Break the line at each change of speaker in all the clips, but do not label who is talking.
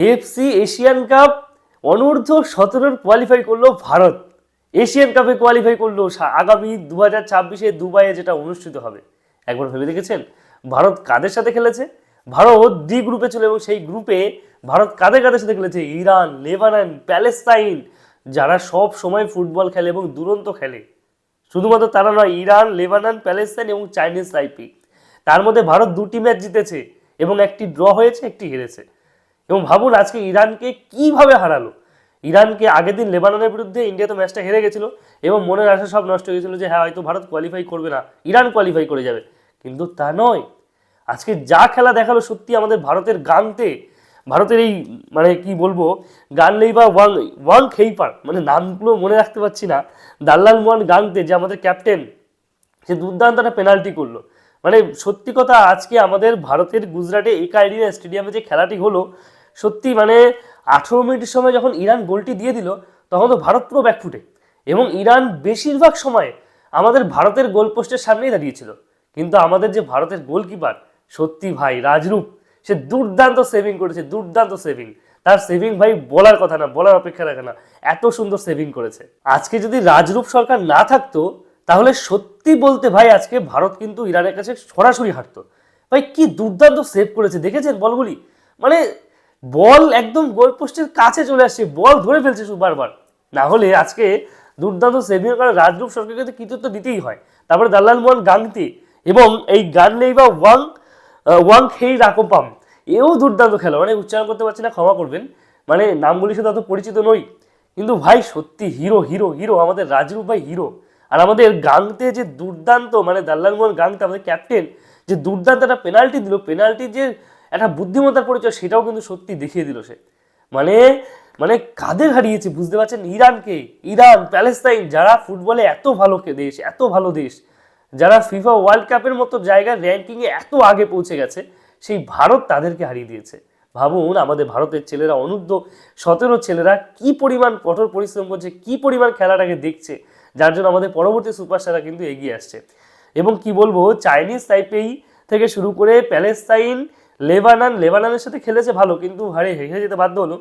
FC Asian cup অনূর্ধ্ব সতেরোর qualify করল ভারত। এশিয়ান কাপে কোয়ালিফাই করল আগামী দু হাজার ছাব্বিশে দুবাইয়ে যেটা অনুষ্ঠিত হবে। একবার ভেবে দেখেছেন? ভারত কাদের সাথে খেলেছে? ভারত ডি গ্রুপে ছিল এবং সেই গ্রুপে ভারত কাদের কাদের সাথে খেলেছে? ইরান, লেবানন, প্যালেস্তাইন, যারা সব সময় ফুটবল খেলে এবং দুরন্ত খেলে। শুধুমাত্র তারা নয়, ইরান, লেবানন, প্যালেস্তাইন এবং চাইনিজ তাইপি তার মধ্যে ভারত দুটি ম্যাচ জিতেছে এবং একটি ড্র হয়েছে, একটি হেরেছে। এবং ভাবুন আজকে ইরানকে কীভাবে হারালো। ইরানকে আগের দিন লেবাননের বিরুদ্ধে ইন্ডিয়া তো ম্যাচটা হেরে গেছিল এবং মনের আশা সব নষ্ট হয়ে গেছিল যে হ্যাঁ হয়তো ভারত কোয়ালিফাই করবে না, ইরান কোয়ালিফাই করে যাবে। কিন্তু তা নয়। আজকে যা খেলা দেখাল সত্যি আমাদের ভারতের গানতে, ভারতের এই মানে কি বলব গানলেই বা ওয়াং ওয়াং খেইপার মানে নামগুলো মনে রাখতে পারছি না, দাল্লাল মোহন গাংতে যে আমাদের ক্যাপ্টেন, সে দুর্দান্ত একটা পেনাল্টি করল। মানে সত্যি কথা, আজকে আমাদের ভারতের গুজরাটে একাইডিয়া স্টেডিয়ামে যে খেলাটি হলো সত্যি মানে আঠেরো মিনিটের সময় যখন ইরান গোলটি দিয়ে দিল, তখন তো ভারত পুরো ব্যাকফুটে এবং ইরান বেশিরভাগ সময় আমাদের ভারতের গোল পোস্টের সামনেই দাঁড়িয়েছিল। কিন্তু আমাদের যে ভারতের গোলকিপার সত্যি ভাই, রাজরূপ, সে দুর্দান্ত সেভিং করেছে, দুর্দান্ত সেভিং তার সেভিং ভাই বলার কথা না, বলার অপেক্ষা রাখে না, এত সুন্দর সেভিং করেছে। আজকে যদি রাজরূপ সরকার না থাকতো, তাহলে সত্যি বলতে ভাই আজকে ভারত কিন্তু ইরানের কাছে সরাসরি হারতো। ভাই, কি দুর্দান্ত সেভ করেছে, দেখেছেন বলগুলি? মানে বল একদম গোল পোস্টের কাছে চলে আসছে বল ধরে ফেলছে বারবার। না হলে আজকে দুর্দান্ত সেভিং করা রাজরূপ সরকারকে তো কৃতিত্ব দিতেই হয়। তারপরে দাল্লাল মোহন গাংতি এবং এই গান নেই বা ওয়াং ওয়াং খেই রাকোপাম। এও দুর্দান্ত খেলা মানে উচ্চারণ করতে পারছি না, ক্ষমা করবেন। মানে নামগুলির সাথে অত পরিচিত নই, কিন্তু ভাই সত্যি হিরো হিরো হিরো, আমাদের রাজরূপ ভাই হিরো। আর আমাদের গাংতে যে দুর্দান্ত মানে দাল্লাল মোহন গাংতে আমাদের ক্যাপ্টেন যে দুর্দান্ত একটা পেনাল্টি দিল পেনাল্টি যে একটা বুদ্ধিমত্তার পরিচয় সেটাও কিন্তু সত্যি দেখিয়ে দিল সে। মানে মানে কাদের হারিয়েছে বুঝতে পারছেন? ইরানকে, ইরান, প্যালেস্তাইন, যারা ফুটবলে এত ভালো দেশ, এত ভালো দেশ, যারা ফিফা ওয়ার্ল্ড কাপের মতো জায়গায় র্যাঙ্কিংয়ে এত আগে পৌঁছে গেছে, সেই ভারত তাদেরকে হারিয়ে দিয়েছে। ভাবুন, আমাদের ভারতের ছেলেরা, অনূর্ধ্ব সতেরো ছেলেরা কি পরিমাণ কঠোর পরিশ্রম করছে, কি পরিমাণ খেলাটাকে দেখছে, যার জন্য আমাদের পরবর্তী সুপারস্টাররা কিন্তু এগিয়ে আসছে। এবং কি বলব চাইনিজ তাইপেই থেকে শুরু করে প্যালেস্তাইন লেবানন, লেবাননের সাথে খেলেছে ভালো, কিন্তু হারে হেরে যেতে বাধ্য হলো।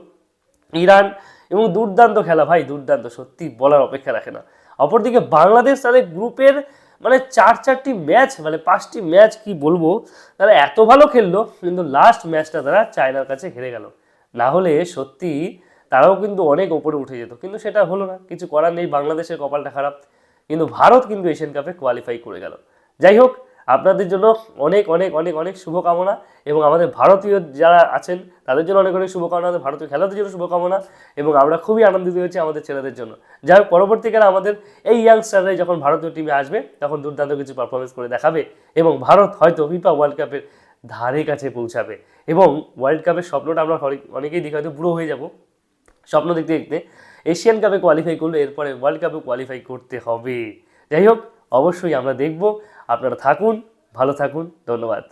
ইরান এবং দুর্দান্ত খেলা, ভাই, দুর্দান্ত, সত্যি বলার অপেক্ষা রাখে না। অপরদিকে বাংলাদেশ তাদের গ্রুপের মানে চার, চারটি ম্যাচ মানে পাঁচটি ম্যাচ কি বলব, তারা এত ভালো খেললো, কিন্তু লাস্ট ম্যাচটা তারা চায়নার কাছে হেরে গেল। না হলে সত্যি তারাও কিন্তু অনেক ওপরে উঠে যেত, কিন্তু সেটা হলো না, কিছু করার নেই, বাংলাদেশের কপালটা খারাপ, কিন্তু ভারত কিন্তু এশিয়ান কাপে কোয়ালিফাই করে গেল। যাই হোক আপনাদের জন্য অনেক অনেক অনেক অনেক শুভকামনা এবং আমাদের ভারতীয় যারা আছেন, তাদের জন্য অনেক অনেক শুভকামনা, আমাদের ভারতীয় খেলাদের জন্য শুভকামনা এবং আমরা খুবই আনন্দিত হয়েছি আমাদের ছেলেদের জন্য। যাই হোক, পরবর্তীকালে আমাদের এই ইয়াংস্টাররাই যখন ভারতীয় টিমে আসবে, তখন দুর্দান্ত কিছু পারফরমেন্স করে দেখাবে এবং ভারত হয়তো ফিফা ওয়ার্ল্ড কাপের ধারে কাছে পৌঁছাবে এবং ওয়ার্ল্ড কাপের স্বপ্নটা আমরা অনেক- অনেকেই দেখে হয়তো বুড়ো হয়ে যাব। স্বপ্ন দেখতে দেখতে এশিয়ান কাপে কোয়ালিফাই করলে এরপরে ওয়ার্ল্ড কাপে কোয়ালিফাই করতে হবে। যাই হোক, অবশ্যই আমরা দেখব। আপনারা থাকুন ভালো থাকুন ধন্যবাদ।